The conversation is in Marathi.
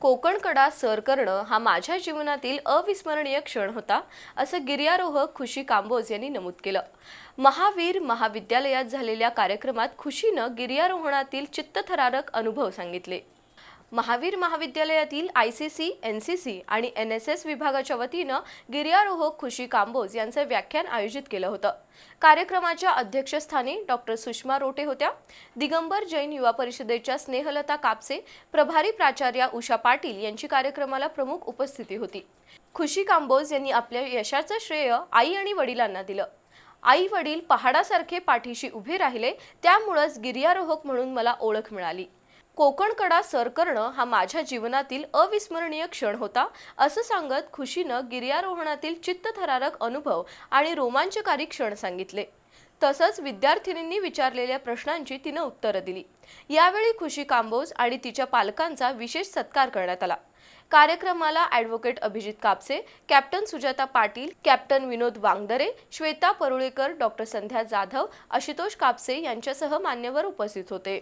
कोकणकडा सर करणं हा माझ्या जीवनातील अविस्मरणीय क्षण होता असं गिर्यारोहक खुशी कांबोज यांनी नमूद केलं. महावीर महाविद्यालयात झालेल्या कार्यक्रमात खुशीनं गिर्यारोहणातील चित्तथरारक अनुभव सांगितले. महावीर महाविद्यालयातील I C C N C C आणि एन एस एस विभागाच्या वतीनं गिर्यारोहक खुशी कांबोज यांचं व्याख्यान आयोजित केलं होतं. कार्यक्रमाच्या अध्यक्षस्थानी डॉक्टर सुषमा रोटे होत्या. दिगंबर जैन युवा परिषदेच्या स्नेहलता कापसे प्रभारी प्राचार्या उषा पाटील यांची कार्यक्रमाला प्रमुख उपस्थिती होती. खुशी कांबोज यांनी आपल्या यशाचं श्रेय आई आणि वडिलांना दिलं. आई वडील पहाडासारखे पाठीशी उभे राहिले त्यामुळंच गिर्यारोहक म्हणून मला ओळख मिळाली. कोकणकडा सर करणं हा माझ्या जीवनातील अविस्मरणीय क्षण होता असं सांगत खुशीनं गिर्यारोहणातील चित्तथरारक अनुभव आणि रोमांचकारी क्षण सांगितले. तसंच विद्यार्थिनींनी विचारलेल्या प्रश्नांची तिनं उत्तरं दिली. यावेळी खुशी कांबोज आणि तिच्या पालकांचा विशेष सत्कार करण्यात आला. कार्यक्रमाला advocate Abhijit Kapse captain Sujata Patil captain Vinod Wangdare Shweta Parulekar doctor Sandhya Jadhav Ashutosh Kapse यांच्यासह मान्यवर उपस्थित होते.